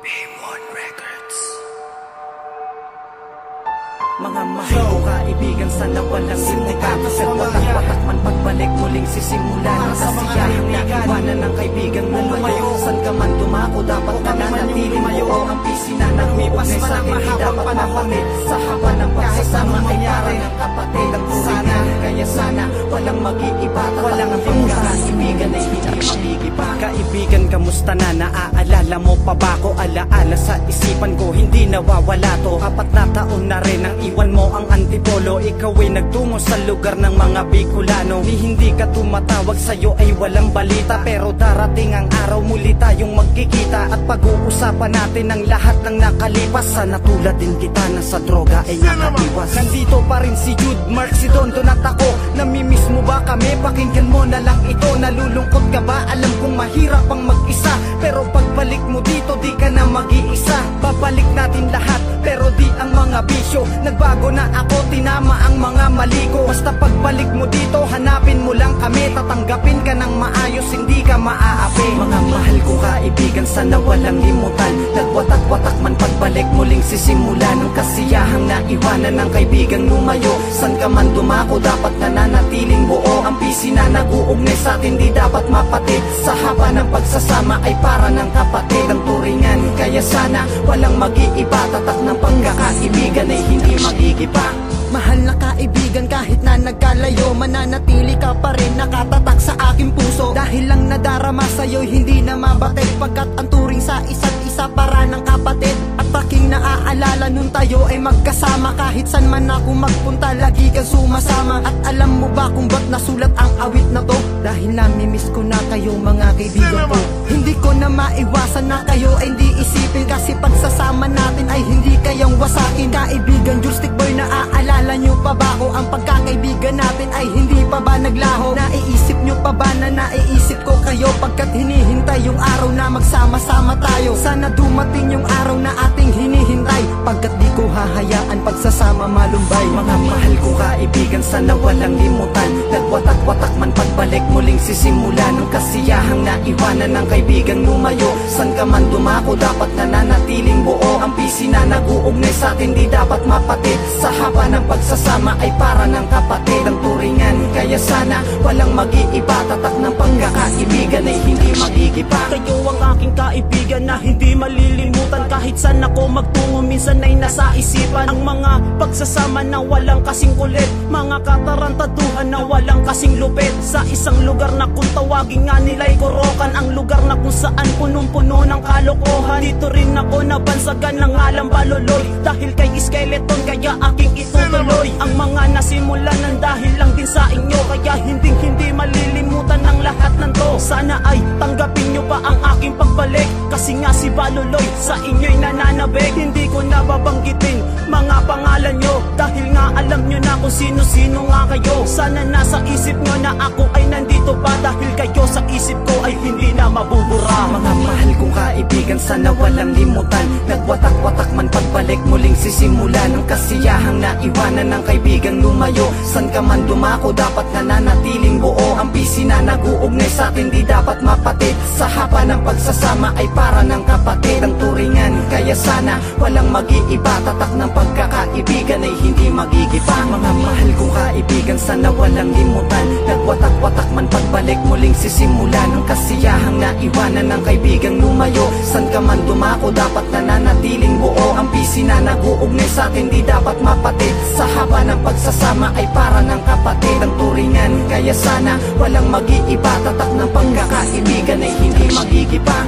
B1 Records. Mga mahal ko kaibigan sana walang limutan Nagwatak-watak man pagbalik muling sisimula Ng kasiyahang naiwanan ng kaibigan mo Lumayo San ka man dumako dapat ka nanatiling buo Ang pisina ng huwag na sa akin di dapat mapamit Sa haba ng pagsasama ay para ng kapatid Ang sana. kaya sana walang mag-iiba. Walang pagkakaibigan ay hindi magigiba Kaibigan kamusta na? Naaalala mo pa ba ko Alaala sa isipan ko hindi nawawala to. Apat na taon na rin ang iwan mo ang antipolo. Ikaw ay nagtungo sa lugar ng mga Bicolano. Ni hindi ka tumatawag sa'yo ay walang balita. Pero darating ang araw muli tayong magkikita. At pag-uusapan natin ang lahat ng nakalipas. Sana tulad din kita na sa droga ay nakaiwas Nandito pa rin si Jude, Mark, si Dondo at ako Namimiss mo ba kami? Pakinggan mo na lang ito Nalulungkot ka ba? Alam kong mahirap ang mag-isa. Pero pagbalik mo dito di ka na mag-iisa. Babalik natin lahat mga bisyo. Nagbago na ako, tinama ang mga mali ko. Basta pagbalik mo dito, hanapin mo lang kami. Tatanggapin ka ng maayos, hindi ka maaapi Mga mahal kong kaibigan, sana walang limutan. Nagwatak-watak man pagbalik muling sisimula Ng kasiyahang naiwanan ng kaibigang lumayo. San ka man dumako, dapat nananatiling buo. Ang pisi na nag-uugnay sa atin, di dapat mapatid. Sa haba ng pagsasama ay para ng kapatid. Ang turingan, kaya sana walang mag-iiba. Tatak magigiba Mahal na kaibigan kahit na nagkalayo Mananatili ka pa rin nakatatak sa aking puso. Dahil lang nadarama sa'yo'y hindi na mabatid Pagkat ang turing sa isa't isa para ng kapatid. At aking naaalala nun tayo ay magkasama. Kahit san man ako magpunta lagi kang sumasama. At alam mo ba kung ba't nasulat ang awit na to? Dahil namimiss ko na kayong mga kaibigan ko. Hindi ko na maiwasan na kayo ay hindi isipin Kasi pagsasama natin ay hindi kayang wasakin. Kaibigan, joystick pa ba na naiisip ko kayo. Pagkat hinihintay yung araw na magsama-sama tayo Sana dumating yung araw na ating hinihintay. Pagkat di ko hahayaan pagsasama malumbay. Mga mahal kong kaibigan, sana walang limutan. Nagwatak-watak man pagbalik muling sisimula Ng kasiyahang naiwanan ng kaibigang lumayo. San ka man dumako, dapat nananatiling buo. Ang pisi na nag-uugnay sa atin, di dapat mapatid. Sa haba ng pagsasama ay para ng kapatid. Ang turingan, kaya sana walang mag-iiba. Tatak ng pagkakaibigan ay hindi magigiba Kahit saan ako magtungo minsan ay nasa isipan. Ang mga pagsasama na walang kasing kulit Mga katarantaduhan na walang kasing lupit. Sa isang lugar na kung tawagin nga nila'y korokan Ang lugar na kung saan punong-puno ng kalokohan. Dito rin ako nabansagan ng alam baloloy Dahil kay skeleton kaya aking itutuloy. Ang mga nasimulan ng dahil lang din sa inyo Kaya hindi hindi malilimutan ng lahat ng to. Sana ay tanggapin nyo pa ang aking pagbalik. Kasi nga si Baloloy sa inyo'y nananabig Hindi ko nababanggitin mga pangalan nyo. Dahil nga alam nyo na kung sino-sino nga kayo. Sana nasa isip nyo na ako ay nandito pa. Dahil kayo sa isip ko ay hindi na mabubura. Mga mahal kong kaibigan, sana walang limutan. Nagwatak-watak man pagbalik muling sisimula Ng kasiyahang naiwanan ng kaibigang lumayo. San ka man dumako, dapat nananatiling buo Ang pisi na nag-uugnay sa atin, di dapat mapatid. Sa haba ng pagsasama ay para ng kapatid. Ang turingan, kaya sana walang mag-iiba. Tatak ng pagkakaibigan ay hindi magigiba. Mga mahal kong kaibigan, sana walang limutan. Nagwatak-watak man pagbalik muling sisimula Ng kasiyahang naiwanan ng kaibigang lumayo. San ka man dumako, dapat nananatiling buo. Ang pisi na nag-uugnay sa atin, di dapat mapatid. Sa haba ng pagsasama ay para ng kapatid. Ang turingan, kaya sana walang mag-iiba Tatak ng pagkakaibigan ay hindi magigiba